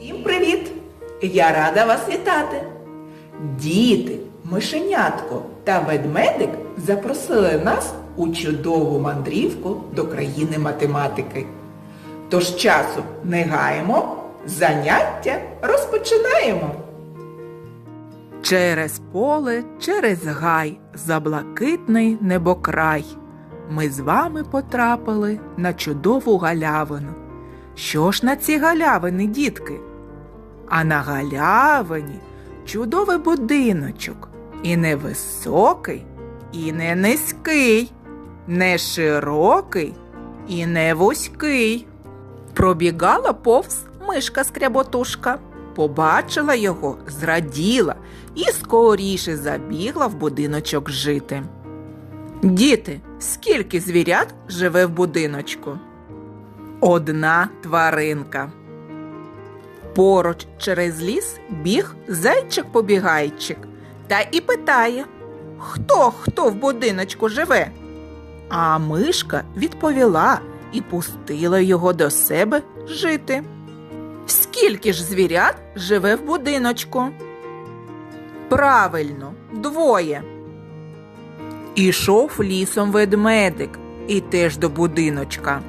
Всім привіт! Я рада вас вітати! Діти, мишенятко та ведмедик запросили нас у чудову мандрівку до країни математики. Тож часу не гаємо, заняття розпочинаємо. Через поле, через гай, за блакитний небокрай. Ми з вами потрапили на чудову галявину. Що ж на ці галявини, дітки? А на галявині чудовий будиночок. І не високий, і не низький, не широкий, і не вузький. Пробігала повз мишка скряботушка, побачила його, зраділа і скоріше забігла в будиночок жити. Діти, скільки звірят живе в будиночку? Одна тваринка. Поруч через ліс біг зайчик-побігайчик та і питає, хто хто в будиночку живе. А мишка відповіла і пустила його до себе жити. Скільки ж звірят живе в будиночку? Правильно, двоє. Ішов лісом ведмедик і теж до будиночка.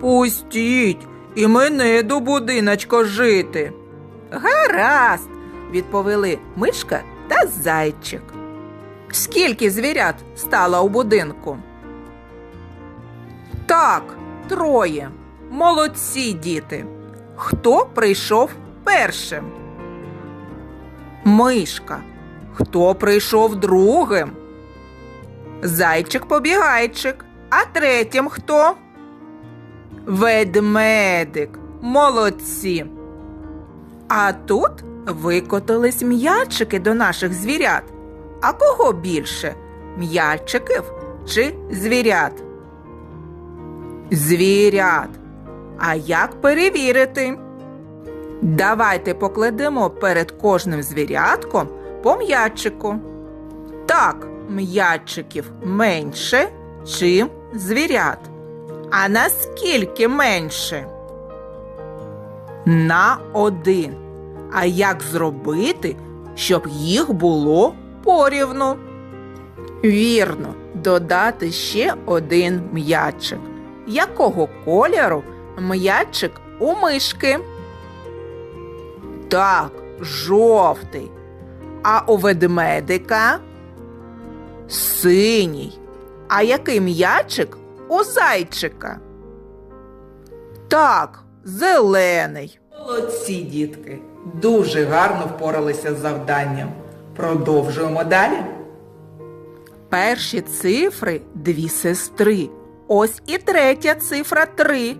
Пустіть і мене до будиночка жити. Гаразд, відповіли мишка та зайчик. Скільки звірят стало у будинку? Так, троє. Молодці діти. Хто прийшов першим? Мишка. Хто прийшов другим? Зайчик-побігайчик. А третім хто? Ведмедик. Молодці. А тут викотились м'ячики до наших звірят. А кого більше? М'ячиків чи звірят? Звірят. А як перевірити? Давайте покладемо перед кожним звірятком по м'ячику. Так, м'ячиків менше, чим звірят. А наскільки менше? На один. А як зробити, щоб їх було порівну? Вірно, додати ще один м'ячик. Якого кольору м'ячик у мишки? Так, жовтий. А у ведмедика? Синій. А який м'ячик у зайчика? Так, зелений. Молодці, дітки, дуже гарно впоралися з завданням. Продовжуємо далі. Перші цифри дві сестри. Ось і третя цифра три.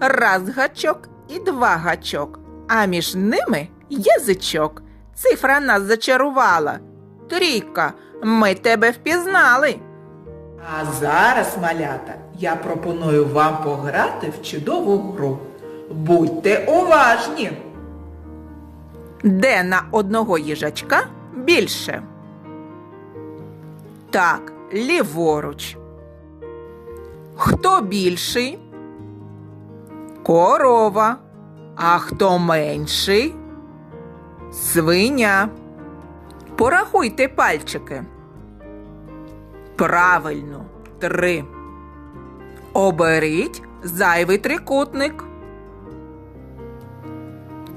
Раз гачок і два гачок. А між ними язичок. Цифра нас зачарувала. Трійка, ми тебе впізнали. А зараз, малята, я пропоную вам пограти в чудову гру. Будьте уважні. Де на одного їжачка більше? Так, ліворуч. Хто більший? Корова. А хто менший? Свиня. Порахуйте пальчики. Правильно, три. Оберіть зайвий трикутник.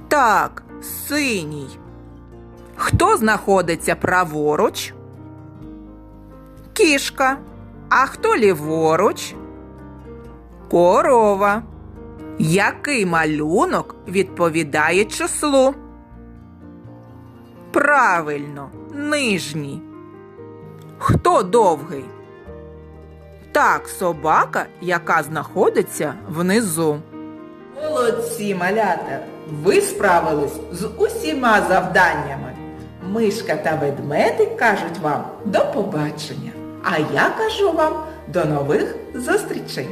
Так, синій. Хто знаходиться праворуч? Кішка. А хто ліворуч? Корова. Який малюнок відповідає числу? Правильно, нижній. Хто довгий? Так, собака, яка знаходиться внизу. Молодці, малята! Ви справились з усіма завданнями. Мишка та ведмедик кажуть вам до побачення. А я кажу вам до нових зустрічей!